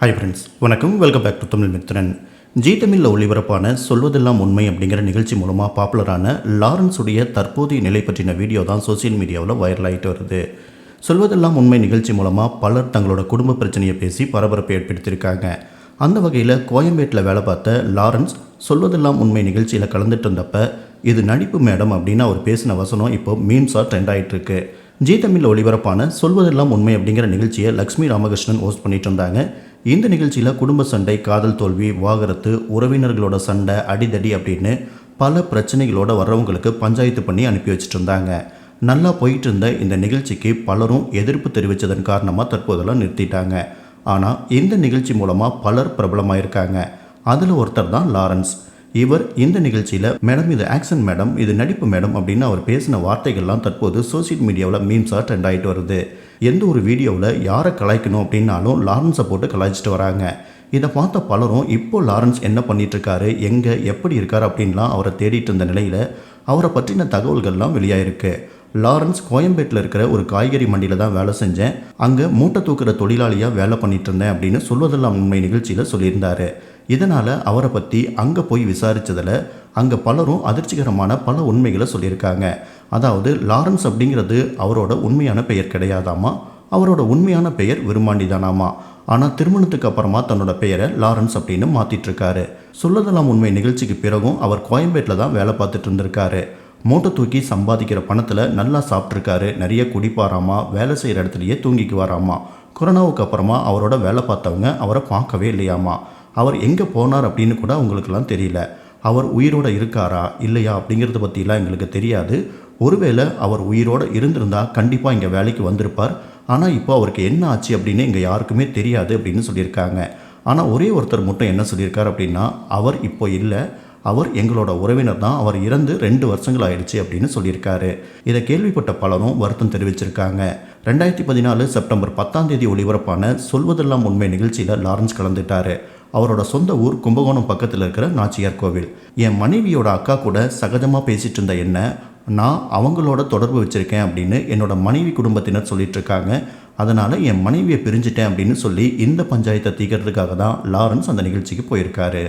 Hi friends வணக்கம். Welcome back to Tamil Mithiran Zee தமிழில் ஒளிபரப்பான சொல்வதெல்லாம் உண்மை அப்படிங்கிற நிகழ்ச்சி மூலமாக பாப்புலரான லாரன்ஸுடைய தற்போதைய நிலை பற்றின வீடியோ தான் சோஷியல் மீடியாவில் வைரல் ஆகிட்டு வருது. சொல்வதெல்லாம் உண்மை நிகழ்ச்சி மூலமாக பலர் தங்களோட குடும்ப பிரச்சனையை பேசி பரபரப்பை ஏற்படுத்தியிருக்காங்க. அந்த வகையில் கோயம்பேட்டில் வேலை பார்த்த லாரன்ஸ் சொல்வதெல்லாம் உண்மை நிகழ்ச்சியில் கலந்துட்டு இருந்தப்ப இது நடிப்பு மேடம் அப்படின்னு அவர் பேசின வசனம் இப்போ மீம்ஸாக ட்ரெண்ட் ஆகிட்டுருக்கு ஜி தமிழில் ஒளிபரப்பான சொல்வதெல்லாம் உண்மை அப்படிங்கிற நிகழ்ச்சியை லக்ஷ்மி ராமகிருஷ்ணன் ஹோஸ்ட் பண்ணிட்டு இருந்தாங்க. இந்த நிகழ்ச்சியில் குடும்ப சண்டை காதல் தோல்வி வாகரத்து உறவினர்களோட சண்டை அடிதடி அப்படின்னு பல பிரச்சனைகளோட வர்றவங்களுக்கு பஞ்சாயத்து பண்ணி அனுப்பி வச்சுட்டு இருந்தாங்க நல்லா போயிட்டு இருந்த இந்த நிகழ்ச்சிக்கு பலரும் எதிர்ப்பு தெரிவித்ததன் காரணமாக தற்போதெல்லாம் நிறுத்திட்டாங்க. ஆனால் இந்த நிகழ்ச்சி மூலமாக பலர் பிரபலமாயிருக்காங்க. அதில் ஒருத்தர் தான் லாரன்ஸ். இவர் இந்த நிகழ்ச்சியில் மேடம் இது ஆக்ஷன் மேடம் இது நடிப்பு மேடம் அப்படின்னு அவர் பேசின வார்த்தைகள்லாம் தற்போது சோசியல் மீடியாவில் மீம்ஸாக ட்ரெண்ட் ஆகிட்டு வருது. எந்த ஒரு வீடியோவில் யாரை கலாய்க்கணும் அப்படின்னாலும் லாரன்ஸை போட்டு கலாய்ச்சிட்டு வராங்க. இதை பார்த்த பலரும் இப்போ லாரன்ஸ் என்ன பண்ணிட்டு இருக்காரு எங்கே? எப்படி இருக்காரு? அப்படின்லாம் அவரை தேடிட்டு இருந்த நிலையில் அவரை பற்றின தகவல்கள்லாம் வெளியாயிருக்கு. லாரன்ஸ் கோயம்பேட்டில் இருக்கிற ஒரு காய்கறி மண்டியில் தான் வேலை செஞ்சேன். அங்கே மூட்டை தூக்குற தொழிலாளியாக வேலை பண்ணிட்டு இருந்தேன் அப்படின்னு சொல்வதெல்லாம் உண்மை நிகழ்ச்சியில் சொல்லியிருந்தார். இதனால் அவரை பற்றி அங்கே போய் விசாரித்ததில் அங்கே பலரும் அதிர்ச்சிகரமான பல உண்மைகளை சொல்லியிருக்காங்க. அதாவது லாரன்ஸ் அப்படிங்கிறது அவரோட உண்மையான பெயர் கிடையாதாமா? அவரோட உண்மையான பெயர் விரும்மாண்டி தானாமா ஆனால் திருமணத்துக்கு அப்புறமா தன்னோட பெயரை லாரன்ஸ் அப்படின்னு மாற்றிட்டுருக்காரு சொல்லதெல்லாம் உண்மை நிகழ்ச்சிக்கு பிறகும் அவர் கோயம்பேட்டில் தான் வேலை பார்த்துட்டு இருந்திருக்காரு. மூட்டை தூக்கி சம்பாதிக்கிற பணத்தில் நல்லா சாப்பிட்ருக்காரு நிறைய குடிப்பாராமா வேலை செய்கிற இடத்துலையே தூங்கிக்குவாராமா கொரோனாவுக்கு அப்புறமா அவரோட வேலை பார்த்தவங்க அவரை பார்க்கவே இல்லையாமா. அவர் எங்கே போனார் அப்படின்னு கூட அவங்களுக்கெல்லாம் தெரியல. அவர் உயிரோட இருக்காரா இல்லையா அப்படிங்கிறத பற்றிலாம் எங்களுக்கு தெரியாது. ஒருவேளை அவர் உயிரோடு இருந்திருந்தா கண்டிப்பாக இங்கே வேலைக்கு வந்திருப்பார். ஆனால் இப்போ அவருக்கு என்ன ஆச்சு அப்படின்னு இங்கே யாருக்குமே தெரியாது அப்படின்னு சொல்லியிருக்காங்க. ஆனால் ஒரே ஒருத்தர் மட்டும் என்ன சொல்லியிருக்கார் அப்படின்னா அவர் இப்போ இல்லை. அவர் எங்களோட உறவினர் தான். அவர் இறந்து ரெண்டு வருஷங்கள் ஆயிடுச்சு அப்படின்னு சொல்லியிருக்காரு. இதை கேள்விப்பட்ட பலரும் வருத்தம் தெரிவிச்சிருக்காங்க. ரெண்டாயிரத்தி பதினாலு செப்டம்பர் பத்தாம் தேதி ஒளிபரப்பான சொல்வதெல்லாம் உண்மை நிகழ்ச்சியில் லாரன்ஸ் கலந்துட்டாரு. அவரோட சொந்த ஊர் கும்பகோணம் பக்கத்தில் இருக்கிற நாச்சியார் கோவில். என் மனைவியோட அக்கா கூட சகஜமாக பேசிட்டு இருந்த என்ன நான் அவங்களோட தொடர்பு வச்சுருக்கேன் அப்படின்னு என்னோட மனைவி குடும்பத்தினர் சொல்லிட்டு இருக்காங்க. அதனால் என் மனைவியை பிரிஞ்சிட்டேன் அப்படின்னு சொல்லி இந்த பஞ்சாயத்தை தீக்கிறதுக்காக தான் லாரன்ஸ் அந்த நிகழ்ச்சிக்கு போயிருக்காரு.